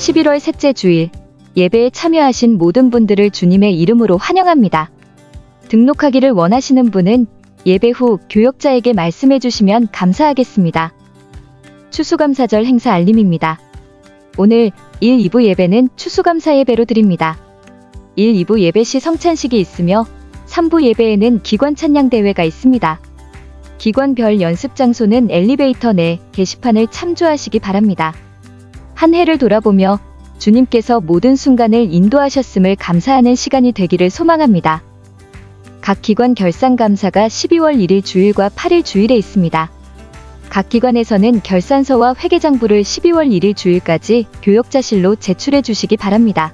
11월 셋째 주일 예배에 참여하신 모든 분들을 주님의 이름으로 환영합니다. 등록하기를 원하시는 분은 예배 후 교역자에게 말씀해 주시면 감사하겠습니다. 추수감사절 행사 알림입니다. 오늘 1, 2부 예배는 추수감사 예배로 드립니다. 1, 2부 예배 시 성찬식이 있으며 3부 예배에는 기관 찬양 대회가 있습니다. 기관별 연습 장소는 엘리베이터 내 게시판을 참조하시기 바랍니다. 한 해를 돌아보며 주님께서 모든 순간을 인도하셨음을 감사하는 시간이 되기를 소망합니다. 각 기관 결산 감사가 12월 1일 주일과 8일 주일에 있습니다. 각 기관에서는 결산서와 회계장부를 12월 1일 주일까지 교역자실로 제출해 주시기 바랍니다.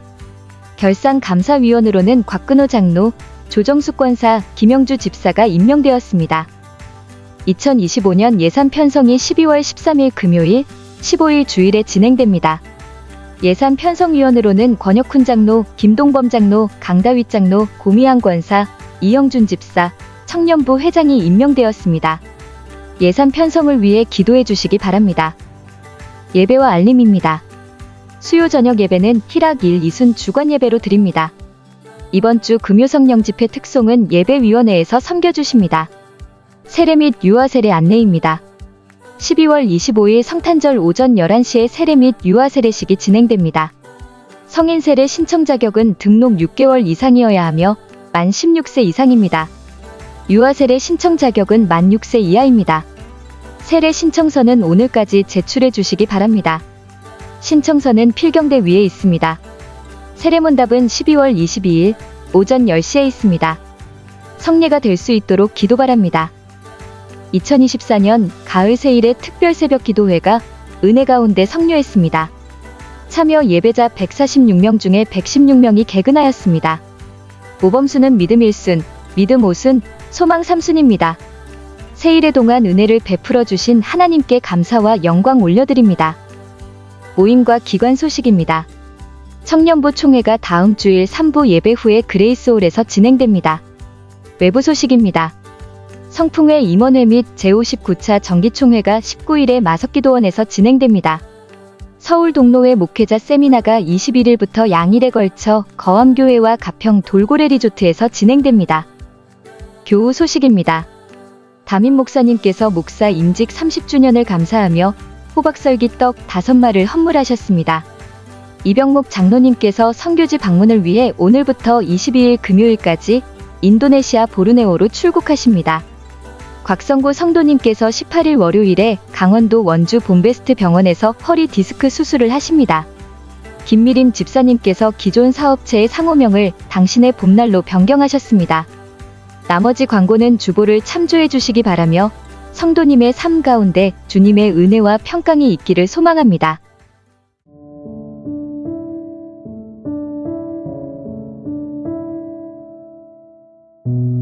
결산 감사위원으로는 곽근호 장로, 조정숙 권사, 김영주 집사가 임명되었습니다. 2025년 예산 편성이 12월 13일 금요일, 15일 주일에 진행됩니다. 예산 편성위원으로는 권혁훈 장로, 김동범 장로, 강다윗 장로, 고미양 권사, 이영준 집사, 청년부 회장이 임명되었습니다. 예산 편성을 위해 기도해 주시기 바랍니다. 예배와 알림입니다. 수요 저녁 예배는 희락 1, 2순 주관 예배로 드립니다. 이번 주 금요성령 집회 특송은 예배위원회에서 섬겨주십니다. 세례 및 유아 세례 안내입니다. 12월 25일 성탄절 오전 11시에 세례 및 유아 세례식이 진행됩니다. 성인 세례 신청 자격은 등록 6개월 이상이어야 하며 만 16세 이상입니다. 유아 세례 신청 자격은 만 6세 이하입니다. 세례 신청서는 오늘까지 제출해 주시기 바랍니다. 신청서는 필경대 위에 있습니다. 세례문답은 12월 22일 오전 10시에 있습니다. 성례가 될 수 있도록 기도 바랍니다. 2024년 가을 세일의 특별 새벽 기도회가 은혜 가운데 성료했습니다. 참여 예배자 146명 중에 116명이 개근하였습니다. 모범수는 믿음 1순, 믿음 5순, 소망 3순입니다. 세일의 동안 은혜를 베풀어 주신 하나님께 감사와 영광 올려드립니다. 모임과 기관 소식입니다. 청년부 총회가 다음 주일 3부 예배 후에 그레이스홀에서 진행됩니다. 외부 소식입니다. 성풍회 임원회 및 제59차 정기총회가 19일에 마석기도원에서 진행됩니다. 서울 동로회 목회자 세미나가 21일부터 양일에 걸쳐 거암교회와 가평 돌고래 리조트에서 진행됩니다. 교우 소식입니다. 담임 목사님께서 목사 임직 30주년을 감사하며 호박설기 떡 5마를 헌물하셨습니다. 이병목 장로님께서 선교지 방문을 위해 오늘부터 22일 금요일까지 인도네시아 보르네오로 출국하십니다. 곽성구 성도님께서 18일 월요일에 강원도 원주 본베스트 병원에서 허리 디스크 수술을 하십니다. 김미림 집사님께서 기존 사업체의 상호명을 당신의 봄날로 변경하셨습니다. 나머지 광고는 주보를 참조해 주시기 바라며 성도님의 삶 가운데 주님의 은혜와 평강이 있기를 소망합니다. 음.